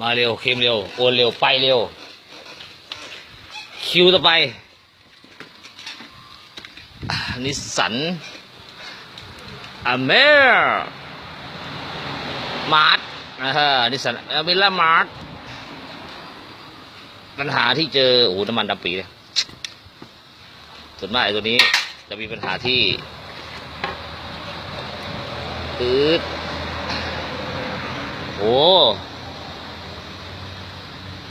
มาเร็วเข้มเร็วโอนเร็วไปเร็ว คิวต่อไปนิสสันอเมร์มาร์ทนะฮะนิสสันอเมร่ามาร์ทปัญหาที่เจอโอ้โหน้ำมันดำปีเลยส่วนมากไอ้ตัวนี้จะมีปัญหาที่ตืดโอ้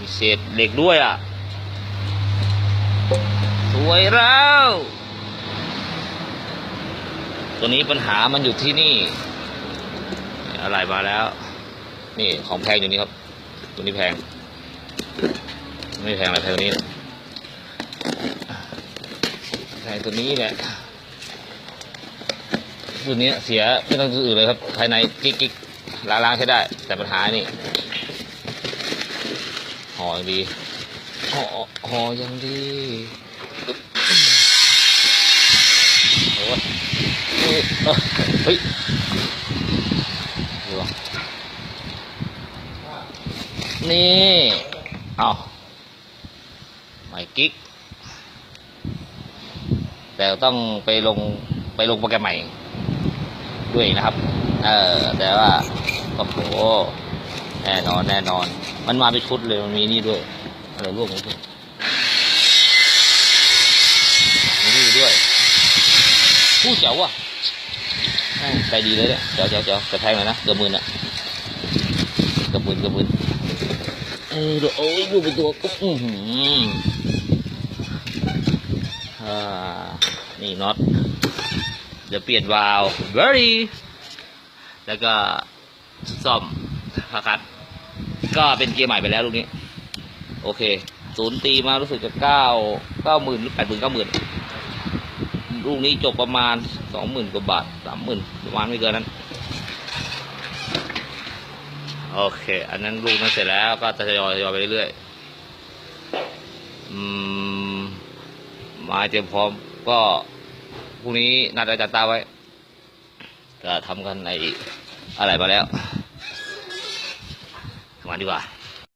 มีเศษเหล็กด้วยอะ สวยแล้ว ตัวนี้ปัญหามันอยู่ที่นี่ อะไรมาแล้ว นี่ของแพงอยู่นี่ครับ ตัวนี้แพง ไม่แพงอะไรแพงตัวนี้ แพงตัวนี้แหละตัวนี้เสียไม่ต้องตัวอื่นเลยครับ ภายในกิ๊กกิ๊กล้างล้างใช้ได้ แต่ปัญหานี่ ห่ออย่างดีห่อห่ออย่างดีโอ้ยเอ้ยเอ้ยเฮ้ยดูอะนี่เอาไม่กิ๊กแต่ต้องไปลงไปลงโปรแกรมใหม่ ด้วยนะครับ เออแต่ว่าโอ้โหแน่นอนแน่นอน มันมาเป็นชุดเลยมันมีนี่ด้วยอะไรร่วมกันด้วยมีนี่ด้วยผู้เจ๋วอะใจดีเลยเนี่ยเจ๋วเจ๋วเจ๋วแต่แพงเลยนะเกือบหมื่นอะเกือบหมื่นเกือบหมื่นเออดูโอ้ยดูเป็นตัวปุ๊บอือหืออ่านี่น็อตเดี๋ยวเปลี่ยนวาล์ว very แล้วก็ซ่อมพาคัด ก็เป็นเกียร์ใหม่ไปแล้วลูกนี้ โอเค ศูนย์ตีมารู้สึกจะเก้าเก้าหมื่นหรือแปดหมื่นเก้าหมื่นลูกนี้จบประมาณสองหมื่นกว่าบาทสามหมื่นประมาณไม่เกินนั้น โอเค อันนั้นลูกนั้นเสร็จแล้วก็จะทยอยทยอยไปเรื่อยๆอืมมาเตรียมพร้อมก็พรุ่งนี้นัดอาจารย์ตาไว้ ก็ทำกันในอะไรมาแล้ว ทำงานดีกว่า